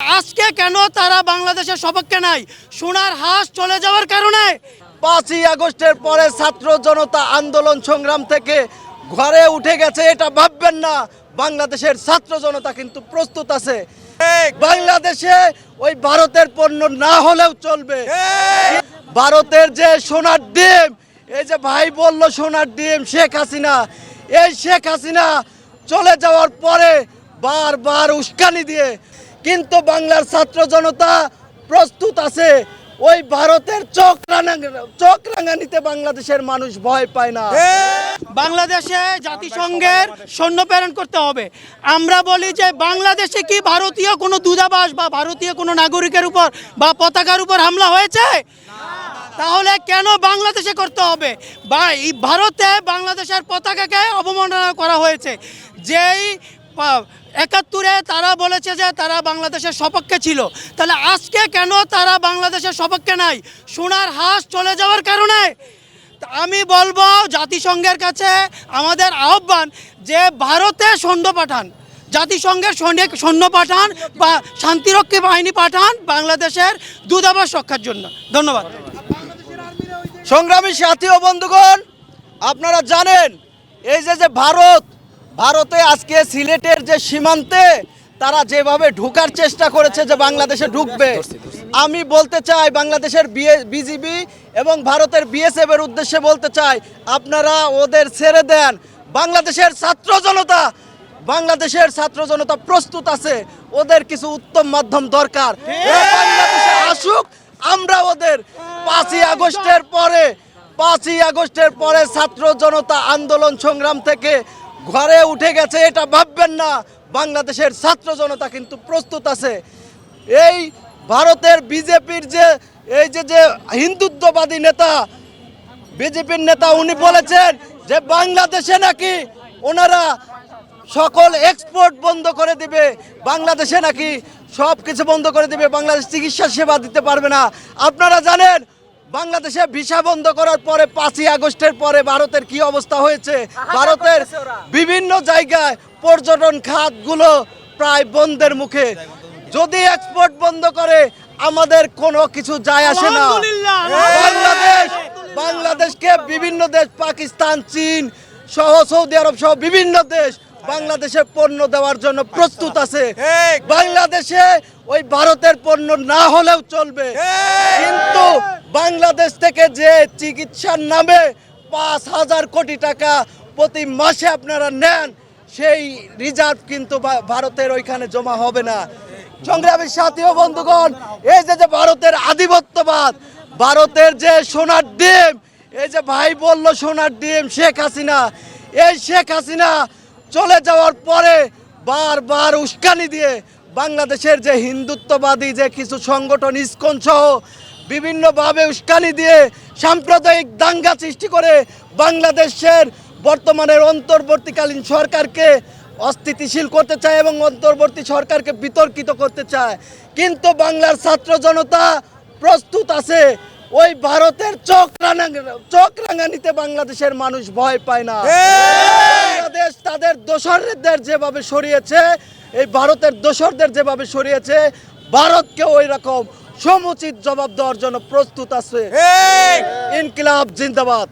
আজকে কেন তারা বাংলাদেশের সপক্ষে নাই? সোনার হাঁস চলে যাওয়ার কারণে? পাঁচই আগস্টের পরে ছাত্র জনতা আন্দোলন সংগ্রাম থেকে ঘরে উঠে গেছে এটা ভাববেন না। বাংলাদেশের ছাত্র জনতা কিন্তু প্রস্তুত আছে। বাংলাদেশে ওই ভারতের পণ্য না হলেও চলবে। ভারতের যে সোনার ডিম এই যে ভাই বলল সোনার ডিম শেখ হাসিনা। এই শেখ হাসিনা চলে যাওয়ার পরে বারবার উস্কানি দিয়ে কিন্তু বাংলার ছাত্র জনতা প্রস্তুত আছে। ওই ভারতের চোখ চোখ রাঙানিতে বাংলাদেশের মানুষ ভয় পায় না। বাংলাদেশে জাতিসংঘের সৈন্য প্রেরণ করতে হবে। আমরা বলি যে বাংলাদেশে কি ভারতীয় কোনো দূতাবাস বা ভারতীয় কোনো নাগরিকের উপর বা পতাকার উপর হামলা হয়েছে? তাহলে কেন বাংলাদেশে করতে হবে? বা ভারতে বাংলাদেশের পতাকাকে অবমাননা করা হয়েছে। যেই একাত্তরে তারা বলেছে যে তারা বাংলাদেশের সপক্ষে ছিল। তাহলে আজকে কেন তারা বাংলাদেশের সপক্ষে নাই? সোনার হাঁস চলে যাওয়ার কারণে। আমি বলব জাতিসংঘের কাছে আমাদের আহ্বান যে ভারতে সৈন্য পাঠান। জাতিসংঘের সৈন্য পাঠান বা শান্তিরক্ষী বাহিনী পাঠান বাংলাদেশের দূতাবাস রক্ষার জন্য। ধন্যবাদ। সংগ্রামী সাথী ও বন্ধুগণ, আপনারা জানেন, এই যে যে ভারত ভারতে আজকে সিলেটের যে সীমান্তে তারা যেভাবে ঢুকার চেষ্টা করেছে যে বাংলাদেশে ঢুকবে, আমি বলতে চাই বাংলাদেশের বিজিবি এবং ভারতের বিএসএফ এর উদ্দেশ্যে বলতে চাই, আপনারা ওদের ছেড়ে দেন। বাংলাদেশের ছাত্র জনতা, বাংলাদেশের ছাত্র জনতা প্রস্তুত আছে, ওদের কিছু উত্তম মাধ্যম দরকার। আসুক, আমরা ওদের পাঁচই আগস্টের পরে, পাঁচই আগস্টের পরে ছাত্র জনতা আন্দোলন সংগ্রাম থেকে ঘরে উঠে গেছে, এটা ভাববেন না। বাংলাদেশের ছাত্র জনতা কিন্তু প্রস্তুত আছে। এই ভারতের বিজেপির যে, এই যে যে হিন্দুত্ববাদী নেতা, বিজেপির নেতা উনি বলেছেন যে, বাংলাদেশে নাকি ওনারা সকল এক্সপোর্ট বন্ধ করে দিবে। বাংলাদেশে নাকি সব কিছু বন্ধ করে দিবে। বাংলাদেশ চিকিৎসা সেবা দিতে পারবে না। আপনারা জানেন বাংলাদেশে ভিসা বন্ধ করার পরে পাঁচই আগস্টের পরে ভারতের কি অবস্থা হয়েছে? ভারতের বিভিন্ন জায়গায় পর্যটন খাতগুলো প্রায় বন্ধের মুখে। যদি এক্সপোর্ট বন্ধ করে আমাদের কোনো কিছু যায় আসে না। বাংলাদেশ বাংলাদেশকে বিভিন্ন দেশ পাকিস্তান চীন সহ সৌদি আরব সহ বিভিন্ন দেশ বাংলাদেশে পণ্য দেওয়ার জন্য প্রস্তুত আছে। বাংলাদেশে ওই ভারতের পণ্য না হলেও চলবে। কিন্তু বাংলাদেশ থেকে যে চিকিৎসার নামে পাঁচ হাজার কোটি টাকা প্রতি মাসে আপনারা নেন, সেই রিজার্ভ কিন্তু ভারতের ওইখানে জমা হবে না। সংগ্রামী সাথী ও বন্ধুগণ, এই যে যে ভারতের আধিপত্যবাদ, ভারতের যে সোনার ডিম, এই যে ভাই বলল সোনার ডিম শেখ হাসিনা, এই শেখ হাসিনা চলে যাওয়ার পরে বারবার উস্কানি দিয়ে বাংলাদেশের যে হিন্দুত্ববাদী যে কিছু সংগঠন, ইস্কন সহ বিভিন্নভাবে উস্কানি দিয়ে সাম্প্রদায়িক দাঙ্গা সৃষ্টি করে বাংলাদেশের বর্তমানের অন্তর্বর্তীকালীন সরকারকে অস্থিতিশীল করতে চায় এবং অন্তর্বর্তী সরকারকে বিতর্কিত করতে চায়। কিন্তু বাংলার ছাত্র জনতা প্রস্তুত আছে ওই ভারতের চোখ রাঙা চোখ রাঙানিতে বাংলাদেশের মানুষ ভয় পায় না। বাংলাদেশ তাদের দোসরদের যেভাবে সরিয়েছে এই ভারতের দোসরদের যেভাবে সরিয়েছে ভারতকে ওই রকম সমুচিত জবাব দেওয়ার জন্য প্রস্তুত আছে। ইনকিলাব জিন্দাবাদ।